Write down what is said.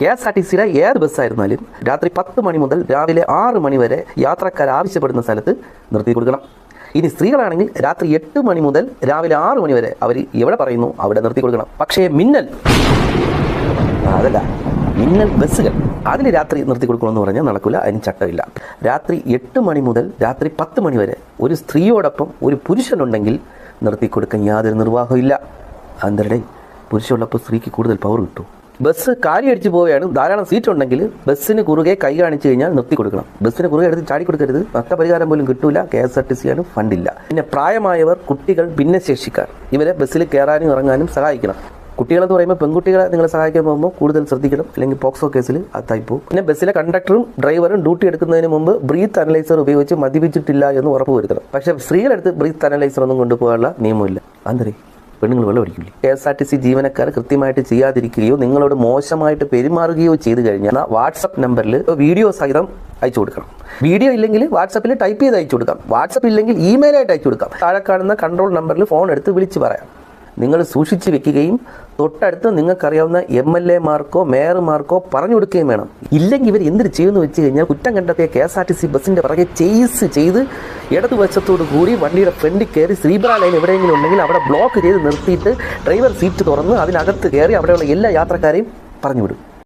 K S R T സിയിലെ ഏത് ബസ്സായിരുന്നാലും രാത്രി പത്ത് മണി മുതൽ രാവിലെ ആറ് മണി വരെ യാത്രക്കാർ ആവശ്യപ്പെടുന്ന സ്ഥലത്ത് നിർത്തി കൊടുക്കണം. ഇനി സ്ത്രീകളാണെങ്കിൽ രാത്രി എട്ട് മണി മുതൽ രാവിലെ ആറ് മണി വരെ അവർ എവിടെ പറയുന്നു അവിടെ നിർത്തി കൊടുക്കണം. പക്ഷേ മിന്നൽ അതല്ല മിന്നൽ ബസ്സുകൾ അതിന് രാത്രി നിർത്തി കൊടുക്കണമെന്ന് പറഞ്ഞാൽ നടക്കില്ല അതിന് ചട്ടമില്ല. രാത്രി എട്ട് മണി മുതൽ രാത്രി പത്ത് മണി വരെ ഒരു സ്ത്രീയോടൊപ്പം ഒരു പുരുഷനുണ്ടെങ്കിൽ നിർത്തി കൊടുക്കാൻ യാതൊരു നിർവാഹവും ഇല്ല. അന്തരുടെ പുരുഷനുള്ളപ്പോൾ സ്ത്രീക്ക് കൂടുതൽ പവർ കിട്ടും. ബസ് കാലി അടിച്ച് പോവുകയാണ്. ധാരാളം സീറ്റ് ഉണ്ടെങ്കിൽ ബസ്സിന് കുറുകെ കൈ കാണിച്ചു കഴിഞ്ഞാൽ നിർത്തി കൊടുക്കണം. ബസ്സിന് കുറുകെ എടുത്ത് ചാടി കൊടുക്കരുത്. നഷ്ടപരിഹാരം പോലും കിട്ടൂല. K S R T C ആണ് ഫണ്ടില്ല പിന്നെ പ്രായമായവർ കുട്ടികൾ ഭിന്നശേഷിക്കാർ ഇവരെ ബസ്സിൽ കയറാനും ഇറങ്ങാനും സഹായിക്കണം. കുട്ടികളെന്ന് പറയുമ്പോൾ പെൺകുട്ടികളെ നിങ്ങൾ സഹായിക്കാൻ പോകുമ്പോൾ കൂടുതൽ ശ്രദ്ധിക്കണം. അല്ലെങ്കിൽ പോക്സോ കേസിൽ അതായി പോകും പിന്നെ ബസ്സിലെ കണ്ടക്ടറും ഡ്രൈവറും ഡ്യൂട്ടി എടുക്കുന്നതിന് മുമ്പ് ബ്രീത്ത് അനലൈസർ ഉപയോഗിച്ച് മദ്യപിച്ചിട്ടില്ല എന്ന് ഉറപ്പ് വരുത്തണം. പക്ഷേ സ്ത്രീകളെടുത്ത് ബ്രീത്ത് അനലൈസർ ഒന്നും കൊണ്ടുപോകാനുള്ള നിയമമില്ല. അന്തരേ പെണ്ണുങ്ങൾ വെള്ളം അടിക്കില്ലേ K S R T C ജീവനക്കാർ കൃത്യമായിട്ട് ചെയ്യാതിരിക്കുകയോ നിങ്ങളോട് മോശമായിട്ട് പെരുമാറുകയോ ചെയ്തു കഴിഞ്ഞാൽ വാട്സപ്പ് നമ്പറിൽ വീഡിയോ സഹിതം അയച്ചു കൊടുക്കണം. വീഡിയോ ഇല്ലെങ്കിൽ വാട്സപ്പിൽ ടൈപ്പ് ചെയ്ത് അയച്ചു കൊടുക്കാം. വാട്സപ്പ് ഇല്ലെങ്കിൽ ഇമെയിലായിട്ട് അയച്ചു കൊടുക്കാം. താഴെ കാണുന്ന കൺട്രോൾ നമ്പറിൽ ഫോൺ എടുത്ത് വിളിച്ച് പറയാം. നിങ്ങൾ സൂക്ഷിച്ചു വെക്കുകയും തൊട്ടടുത്ത് നിങ്ങൾക്കറിയാവുന്ന എം എൽ എമാർക്കോ മേയർമാർക്കോ പറഞ്ഞു കൊടുക്കുകയും വേണം. ഇല്ലെങ്കിൽ ഇവർ എന്തിനു ചെയ്യുമെന്ന് വെച്ച് കഴിഞ്ഞാൽ കുറ്റം കണ്ടെത്തിയ K S R T C ബസ്സിന്റെ പുറകെ ചെയ്സ് ചെയ്ത് ഇടതുവശത്തോട് കൂടി വണ്ടിയുടെ ഫ്രണ്ടിൽ കയറി ശ്രീബ്ര ലൈൻ എവിടെയെങ്കിലും ഉണ്ടെങ്കിൽ അവിടെ ബ്ലോക്ക് ചെയ്ത് നിർത്തിയിട്ട് ഡ്രൈവർ സീറ്റ് തുറന്ന് അതിനകത്ത് കയറി അവിടെയുള്ള എല്ലാ യാത്രക്കാരെയും പറഞ്ഞു വിടും.